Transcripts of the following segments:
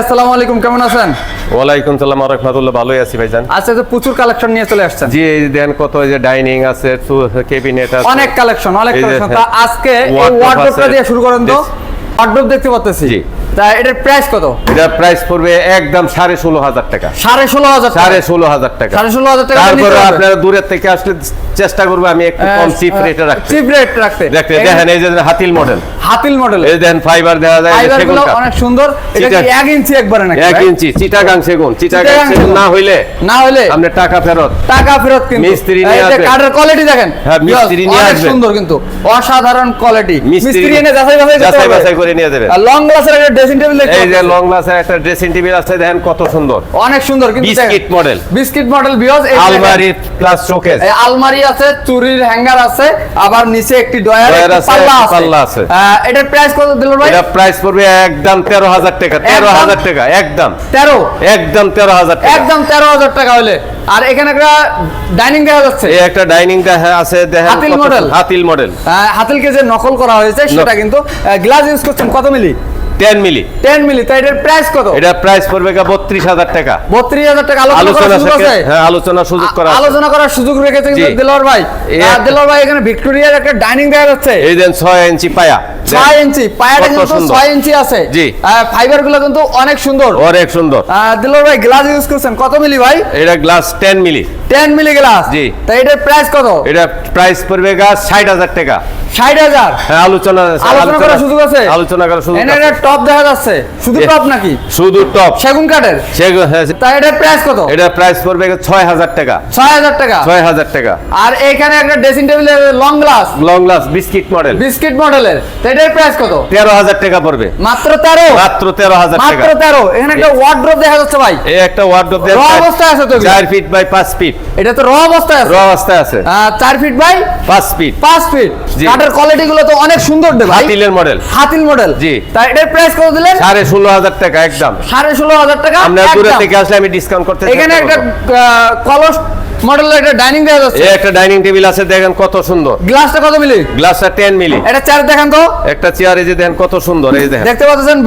আসসালামু আলাইকুম কেমন আছেন? ওয়ালাইকুম সালাম রহমতুল্লাহ ভালোই আছি ভাইজান। আচ্ছা তো প্রচুর কালেকশন নিয়ে চলে আসছেন। জি এই দেন কত এই যে ডাইনিং আছে কেবিনেট আছে। অনেক কালেকশন অনেক কালেকশন তা আজকে ওয়ার্ডরোবটা দিয়ে শুরু করেন তো। ওয়ার্ডরোব দেখতে পাচ্ছি জি। তা এটার প্রাইস কত? এটা প্রাইস পড়বে একদম সাড়ে ষোলো হাজার টাকা। সাড়ে ষোলো হাজার সাড়ে ষোলো হাজার টাকা। সাড়ে ষোলো হাজার টাকা তারপরে আপনারা দূরের থেকে আসলে চেষ্টা করব আমি একটু কম চিপ রেটে রাখতে। চিপ রেট রাখতে। দেখতে দেখেন এই যে হাতিল মডেল হাতিল মডেল এই দেখেন ফাইবার দেখা যায় সেগুন অনেক সুন্দর। এটা কি চিটা- এক ইঞ্চি একবারে নাকি এক ইঞ্চি চিটাগাং সেগুন। চিটাগাং সেগুন। না হইলে না হলে আপনি টাকা ফেরত। টাকা ফেরত কিন্তু। মিস্ত্রি নিয়ে আসবে। কাঠের কোয়ালিটি দেখেন। হ্যাঁ, মিস্ত্রি নিয়ে অনেক আসবে। সুন্দর কিন্তু। অসাধারণ কোয়ালিটি মিস্ত্রি এনে যাচাই বাছাই যাচাই বাছাই করে নিয়ে যাবেন। লং গ্লাসের একটা ড্রেসিং টেবিল এই যে লং গ্লাসের একটা ড্রেসিং টেবিল আছে দেখেন কত সুন্দর। অনেক সুন্দর কিন্তু বিস্কিট মডেল বিস্কিট মডেল আলমারি প্লাস শোকেস আলমারি আছে চুরির হ্যাঙ্গার আছে আবার নিচে একটি ডয়ার আছে, পাল্লা আছে। এটার প্রাইস কত দিল ভাই? এটা প্রাইস পড়বে একদম তেরো হাজার টাকা তেরো একদম? হাজার টাকা একদম। 13 একদম তেরো হাজার টাকা। একদম তেরো হাজার টাকা হলে আর এখানে একটা ডাইনিং দেখা যাচ্ছে এই একটা ডাইনিং আছে দেখেন হাতিল model? হাতিল মডেল হাতিলকে যে নকল করা হয়েছে সেটা কিন্তু গ্লাস ইউজ করছেন কত মিলি? Ten milli. টেন মিলি তাই এটার প্রাইস কত? এটা প্রাইস পড়বে বত্রিশ হাজার টাকা। বত্রিশ হাজার টাকা আলোচনা আছে? হ্যাঁ আলোচনা সুযোগ করা আলোচনা করার সুযোগ রেখেছে কিন্তু জি। ভাই। এই আহ, ভাই এখানে ভিক্টোরিয়ার একটা ডাইনিং দেখা যাচ্ছে। এই দেন ছয় ইঞ্চি পায়া। ছয় ইঞ্চি পায়াটা কিন্তু সুন্দর। ছয় ইঞ্চি আছে। জি। ফাইবারগুলো কিন্তু অনেক সুন্দর। অনেক সুন্দর। আহ, দিলওয়ার ভাই গ্লাস ইউজ করছেন। কত মিলি ভাই? এটা glass ten milli. Ten milli glass জি। তাই এটার প্রাইস কত? এটা প্রাইস পড়বে গা ষাট হাজার টাকা। ষাট হাজার। হ্যাঁ আলোচনা আলোচনা করার সুযোগ আছে? আলোচনা করার সুযোগ এখানে টপ দেখা যাচ্ছে। শুধু টপ নাকি? শুধু টপ সেগুন কাঠের? সেগুলো হ্যাঁ, তাই এটার প্রাইস কত? এটা প্রাইস পড়বে ছয় হাজার টাকা। ছয় হাজার টাকা? ছয় হাজার টাকা। আর এখানে একটা ড্রেসিং টেবিলের long glass long glass biscuit model biscuit মডেলের তাই এটার প্রাইস কত? তেরো হাজার টাকা পড়বে। মাত্র তেরো? মাত্র তেরো হাজার টাকা। মাত্র তেরো? এখানে একটা ওয়ার্ড্রোপ দেখা যাচ্ছে ভাই। এই একটা ওয়ার্ডরোব র অবস্থায় আছে তো চার ফিট বাই পাঁচ ফিট এটা তো র অবস্থায় আছে? র অবস্থায় আছে। চার ফিট বাই পাঁচ ফিট পাঁচ ফিট। কাঠের কোয়ালিটি গুলো তো অনেক সুন্দর হাতিলের মডেল হাতিল মডেল জি। তাই এটার প্রাইস কত দিলেন? সাড়ে ষোলো হাজার টাকা একদম। সাড়ে ষোলো হাজার টাকা আপনার দূরে থেকে আসলে আমি ডিসকাউন্ট করতে এখানে একটা কলস একটা ডাইনিং যাচ্ছে। এই একটা ডাইনিং টেবিল আছে দেখেন কত সুন্দর। গ্লাসটা কত মিলি? গ্লাসটা টেন মিলি। এটা চেয়ার দেখেন তো। একটা চেয়ারে যে দেখেন কত সুন্দর এই দেখেন। দেখতে পাচ্ছেন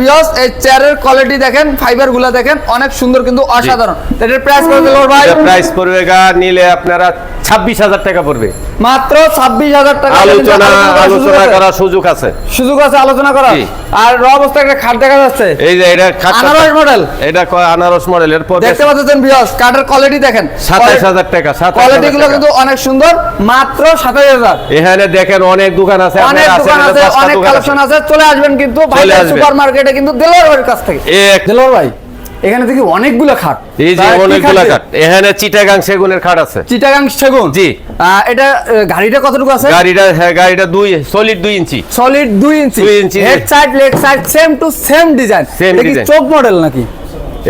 এই চেয়ারের কোয়ালিটি দেখেন ফাইবারগুলা দেখেন অনেক সুন্দর কিন্তু অসাধারণ। এটার প্রাইস কত দিল ভাই? প্রাইস পড়বে গা নিলে আপনারা ছাব্বিশ হাজার টাকা পড়বে। মাত্র ছাব্বিশ হাজার টাকা। কিন্তু আলোচনা আলোচনা করার সুযোগ আছে। সুযোগ আছে। আলোচনা করার। আর র অবস্থায় একটা খাট দেখা যাচ্ছে। এই যে এটা খাটটা- আনারস মডেল এটা আনারস মডেল এর পর দেখতে পাচ্ছেন বিয়স কাঠের কোয়ালিটি দেখেন। সাতাইশ হাজার টাকা কোয়ালিটি গুলো কিন্তু অনেক সুন্দর মাত্র সাতাইশ হাজার। এখানে দেখেন অনেক দোকান আছে অনেক দোকান আছে অনেক কালেকশন আছে। চলে আসবেন কিন্তু আসবেন। সুপার মার্কেটে কিন্তু দেলোয়ার কাছ থেকে। দেলোয়ার ভাই। এখানে দেখি অনেকগুলো খাট। এই যে অনেকগুলো খাট। এখানে চিটাগাং সেগুনের খাট আছে। চিটাগাং সেগুন? জি। এটা গাড়িটা কতটুকু আছে? গাড়িটা হ্যাঁ গাড়িটা দুই সলিড দুই ইঞ্চি। সলিড দুই ইঞ্চি। দুই inch. Head side leg side same to same design same এটা চোখ মডেল নাকি?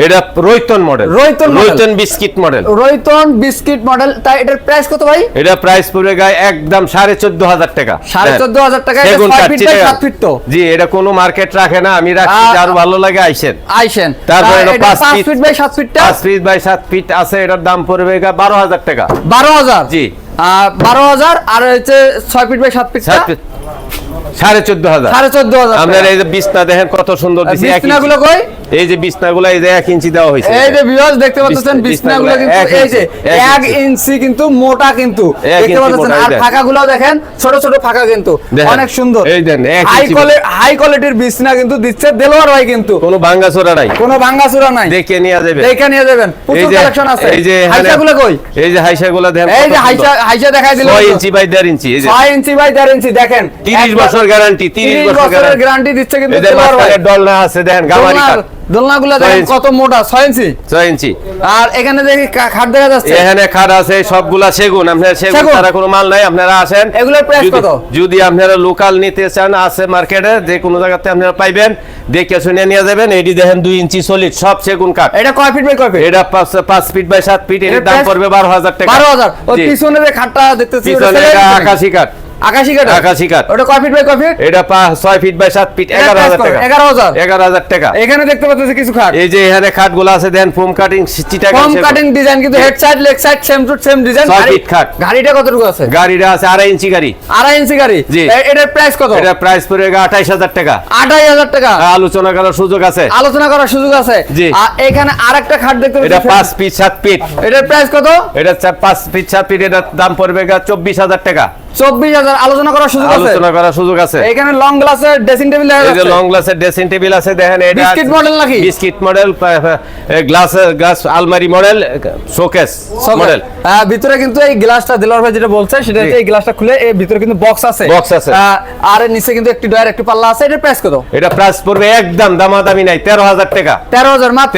এটা রৈতন মডেল। model। রৈতন বিস্কিট মডেল। রৈতন বিস্কিট মডেল। তাই এটার প্রাইস কত ভাই? এটা প্রাইস পড়বে গায়ে একদম সাড়ে চোদ্দ হাজার টাকা। সাড়ে হ্যাঁ। চোদ্দ হাজার টাকা এটা সেগুন ছয় ফিট বাই চিটাগাং। সাত ফিট তো। জি এটা কোনো মার্কেট রাখে না। আমি রাখছি যার ভালো লাগে আইসেন। আইসেন। তারপরে এটা পাঁচ পাঁচ ফিট বাই সাত ফিটটা পাঁচ ফিট বাই সাত ফিট আছে। এটার দাম পড়বে গা বারো হাজার টাকা। বারো হাজার? জি। বারো হাজার আর হচ্ছে ছয় ফিট বাই সাত ফিট সাত ফিট সাড়ে চোদ্দ হাজার। সাড়ে চোদ্দ হাজার আপনার এই যে বিছনা দেখেন কত সুন্দর দিছে এক বিছনা গুলো কই? এই যে বিছনাগুলো এই যে এক ইঞ্চি দেওয়া হয়েছে। এই যে ভিউয়ার্স দেখতে পাচ্ছেন বিছনা- বিছনাগুলো কিন্তু এই যে ইঞ্চি, এক এক ইঞ্চি। ইঞ্চি কিন্তু মোটা কিন্তু। দেখতে পাচ্ছেন আর। ফাঁকাগুলো দেখেন ছোট ছোট ফাঁকা কিন্তু। অনেক সুন্দর। এই দেন, হাই কোয়ালিটি হাই কোয়ালিটির বিছনা কিন্তু দিচ্ছে দেলোয়ার ভাই কিন্তু। কোনো ভাঙ্গাচোরা নাই। কোনো ভাঙ্গাচুরা নাই। দেখে নিয়ে যাবে দেখে নিয়ে যাবেন। প্রচুর কালেকশন আছে। এই যে হাইসাগুলো কই? এই যে হাইসাগুলো দেখেন এই যে। হাইসা হাইসা দেখাই দিল ছয় ইঞ্চি বাই দেড় ইঞ্চি এই যে। ছয় ইঞ্চি বাই দেড় ইঞ্চি দেখেন। তিরিশ একবার- বছর গ্যারান্টি তিরিশ তিরিশ বছর গ্যারান্টি দিচ্ছে কিন্তু দেলোয়ার ভাই। মাঝখানে ডলনা আছে দেখেন গামারি দোলনাগুলো দেখেন কত মোটা ছয় ইঞ্চি? ছয় ইঞ্চি। আর এখানে দেখি খাট দেখা যাচ্ছে। এখানে খাট আছে সবগুলা সেগুন। আপনার সেগুন। ছাড়া কোনো মাল নাই আপনারা আসেন। এগুলোর প্রাইস কত? যদি আপনারা লোকাল নিতে চান আছে মার্কেটে যে কোনো জায়গাতে আপনারা পাইবেন দেখে শুনে নিয়ে যাবেন। এটি দেখেন দুই ইঞ্চি সলিড সব সেগুন কাঠ এটা কয় ফিট বাই কয় ফিট এটা পাঁচ পাঁচ ফিট বাই সাত ফিট এর দাম পড়বে বারো হাজার টাকা। বারো হাজার। ওই পিছনে যে খাটটা দেখতেছি পিছনে নাকি? আকাশি কাঠ আকাশি কাঠ আকাশি কাঠ। ওটা কয় ফিট বাই কয় এটা পা- বাই? টাকা। 11,000 এগারো হাজার টাকা। এখানে দেখতে পাচ্ছি কিছু খাট। এই যে এখানে খাটগুলো আছে দেন ফোম কাটিং চিটাগাং কম সেগুন। কাটিং ডিজাইন কিন্তু head side leg side same to same design ছয় feet খাট। গাড়িটা কতটুকু আছে? গাড়িটা আছে আড়াই ইঞ্চি গাড়ি। আড়াই ইঞ্চি গাড়ি? এটার প্রাইস কত? এটা প্রাইস পড়ে আঠাইশ হাজার টাকা। টাকা। আলোচনা করার সুযোগ আছে। আলোচনা করার সুযোগ আছে। আর এখানে আরেকটা খাট দেখতে এটা পাচ্ছি পাঁচ ফিট সাত ফিট এটার প্রাইস কত? এটা পাঁচ ফিট সাত ফিট এটার দাম পড়বে চব্বিশ হাজার টাকা। চব্বিশ হাজার আলোচনা করার সুযোগ আছে? আলোচনা করার সুযোগ আছে। এখানে লং গ্লাসের ড্রেসিং টেবিল দেখা এই যে লং গ্লাসের ড্রেসিং টেবিল আছে দেখেন এটা বিস্কিট মডেল নাকি? বিস্কিট মডেল গ্লাস গ্লাস আলমারি মডেল শোকেস মডেল ভিতরে কিন্তু এই গ্লাসটা দিলওয়ার ভাই যেটা বলছে সেটা হচ্ছে এই গ্লাসটা খুলে এই ভিতরে কিন্তু বক্স আছে। Box আছে। আর এর নিচে কিন্তু একটি ডয়ার একটি পাল্লা আছে। এটার প্রাইস কত? এটা প্রাইস পড়বে একদম দামাদামি নাই তেরো হাজার টাকা। মাত্র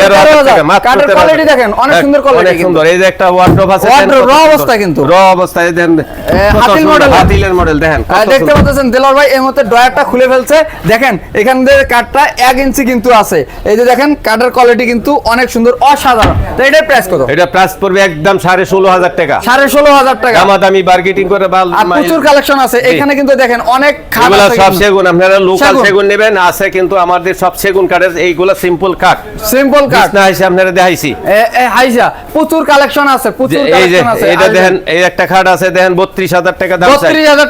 টাকা কাঠের কোয়ালিটি দেখেন অনেক সুন্দর অনেক সুন্দর। এই যে একটা ওয়ার্ড্রোব আছে সুন্দর। অবস্থায় কিন্তু। র অবস্থায় দেন হাতিল সুন্দর, মডেল দেখেন দেখতে পাচ্ছেন দেলোয়ার ভাই এই মুহূর্তে ড্রয়ারটা খুলে ফেলছে। দেখেন এখান থেকে কাঠটা এক ইঞ্চি কিন্তু আছে। এই যে দেখেন কাঠের কোয়ালিটি কিন্তু অনেক সুন্দর অসাধারণ। তো এটার প্রাইস কত? এটা প্রাইস পড়বে একদম সাড়ে ষোলো হাজার টাকা। সাড়ে ষোলো হাজার টাকা। দামাদামি বার্গেটিং করে প্রচুর কালেকশন আছে। এখানে কিন্তু দেখেন অনেক খাট সব সেগুন আপনারা লোকাল সেগুন। সেগুন নেবেন আছে কিন্তু আমাদের সব সেগুন কাঠের এইগুলা সিম্পল কাঠ সিম্পল কাঠ না আপনারা দেখাইছি। প্রচুর কালেকশন আছে প্রচুর কালেকশন আছে। এটা দেখেন এই একটা খাট আছে দেখেন বত্রিশ হাজার টাকা দাম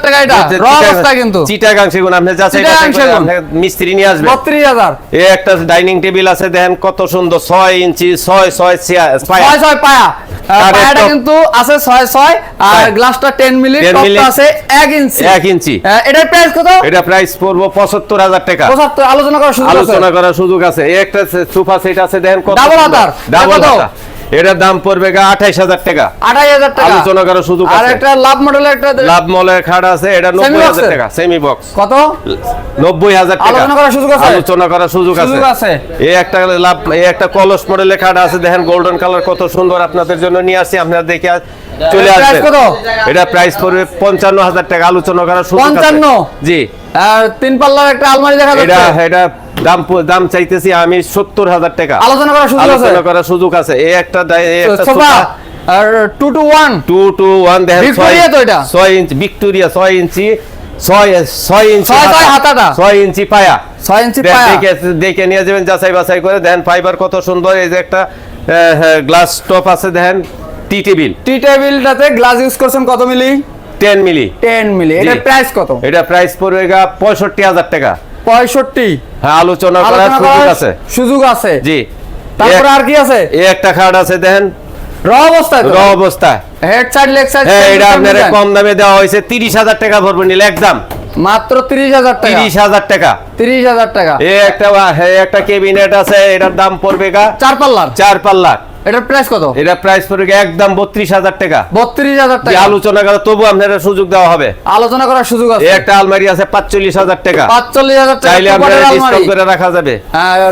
টাকা এটা। র অবস্থা কিন্তু। চিটাগাং সেগুন আপনি যাচাই চিটাগাং বাছাই করে সেগুন। আপনি মিস্ত্রি নিয়ে আসবেন। বত্রিশ হাজার। এই একটা ডাইনিং টেবিল আছে দেখেন কত সুন্দর ছয় ইঞ্চি ছয় ছয় চেয়ার পায়া। ছয় ছয় পায়া। পায়াটা কিন্তু আছে ছয় ছয় আর। গ্লাসটা 10 মিলি। টপটা আছে এক ইঞ্চি। এক ইঞ্চি। এটার প্রাইস কত? এটা প্রাইস পড়ব পঁচাত্তর হাজার টাকা। আলোচনা করার সুযোগ আছে। আলোচনা করার সুযোগ আছে। এই একটা সোফা সেট আছে দেখেন কত। ডাবল এটার দাম পড়বে আঠাইশ হাজার টাকা। আড়াই হাজার টাকা? আলোচনা করার সুযোগ আর একটা লাভ মডেলের একটা লাভ মলের খাট আছে এটা নব্বই হাজার? টাকা সেমি বক্স কত? নব্বই হাজার টাকা। আলোচনা করার সুযোগ আছে? আলোচনা করার সুযোগ আছে। এই একটা লাভ এই একটা কলস মডেলের খাট আছে দেখেন গোল্ডেন কালার কত সুন্দর আপনাদের জন্য নিয়ে আসছি আপনারা দেখে চলে আসবেন। কত? এটা প্রাইস পড়বে পঞ্চান্ন হাজার টাকা আলোচনা করার সুযোগ আছে। 55? জি। তিন পাল্লার একটা আলমারি দেখা এটা এটা দাম দাম চাইতেছি আমি সত্তর হাজার টাকা। আলোচনা করার সুযোগ আছে? আলোচনা করার সুযোগ আছে। এই একটা সোফা আর two two one? Two two one Victoria তো এটা? ছয় ইঞ্চি ভিক্টোরিয়া ছয় ইঞ্চি ছয় ছয় ইঞ্চি ছয় ছয় হাতা। হাতাটা। ছয় ইঞ্চি পায়া। ছয় ইঞ্চি পায়া? দেখে নিয়ে যাবেন যাচাই বাছাই করে। দেখেন ফাইবার কত সুন্দর। এই যে একটা গ্লাস টপ আছে দেখেন টি টেবিল। টি টেবিলটাতে গ্লাস ইউজ করছেন কত মিলি? Ten milli. টেন মিলি। এটার প্রাইস কত? এটা প্রাইস পড়বে টাকা। পঁয়ষট্টি। হ্যাঁ আলোচনা করার সুযোগ আছে। সুযোগ আছে। জি। তারপরে আর কি আছে? এই একটা খাট আছে দেখেন। র অবস্থায় র অবস্থায়। হেড সাইড লেগ সাইড হ্যাঁ এটা আপনার কম দামে দেওয়া হয়েছে তিরিশ হাজার টাকা ভরবে নিলে একদম। মাত্র তিরিশ হাজার টাকা। তিরিশ হাজার টাকা। তিরিশ হাজার টাকা। এই একটা এই একটা কেবিনেট আছে এটার দাম পড়বে গা চার পাল্লার। চার পাল্লা এটার প্রাইস কত? এটা প্রাইস পড়ে একদম বত্রিশ হাজার টাকা। বত্রিশ হাজার যে টাকা। আলোচনা করা তবু আপনারা সুযোগ দেওয়া হবে। আলোচনা করার সুযোগ আছে। একটা আলমারি আছে পাঁচচল্লিশ হাজার টাকা। পাঁচচল্লিশ হাজার টাকা চাইলে আপনারা ডিসকাউন্ট করে রাখা যাবে।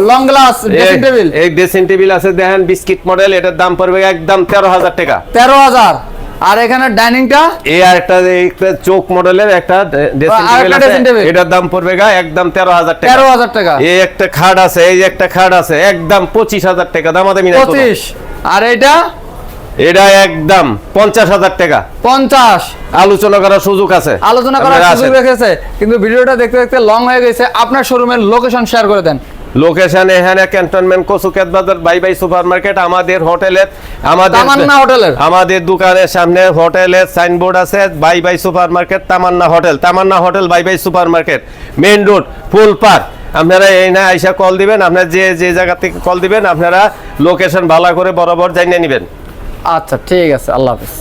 লং গ্লাস ড্রেসিং টেবিল এই ড্রেসিং টেবিল আছে দেখেন বিস্কিট মডেল এটার দাম পড়বে একদম তেরো হাজার টাকা। তেরো হাজার। আর এখানে ডাইনিংটা? এই আর একটা চোখ মডেলের একটা ড্রেসিং টেবিল। এটার দাম পড়বে গা একদম তেরো হাজার টাকা। তেরো হাজার টাকা। এই একটা খাট আছে এই একটা খাট আছে একদম পঁচিশ হাজার টাকা। দামাদামি নাই কোনো। পঁচিশ। আর এটা এটা একদম পঞ্চাশ হাজার টাকা। পঞ্চাশ। আলোচনা করার সুযোগ আছে। আলোচনা করার সুযোগ রেখেছে কিন্তু ভিডিওটা দেখতে দেখতে লং হয়ে গেছে। আপনার শোরুমের লোকেশন শেয়ার করে দেন। লোকেশন এখানে ক্যান্টনমেন্ট কসুকেত বাজার বাই বাই সুপার মার্কেট আমাদের হোটেলের আমাদের তামান্না হোটেলের। আমাদের দোকানের সামনে হোটেলের সাইনবোর্ড আছে bye bye super market Tamanna hotel Tamanna hotel bye bye super market main road Phul park. আপনারা এই না আইসা কল দিবেন আপনারা যে যে জায়গা থেকে কল দিবেন আপনারা লোকেশন ভালো করে বরাবর জানিয়ে নেবেন। আচ্ছা ঠিক আছে আল্লাহ হাফিজ।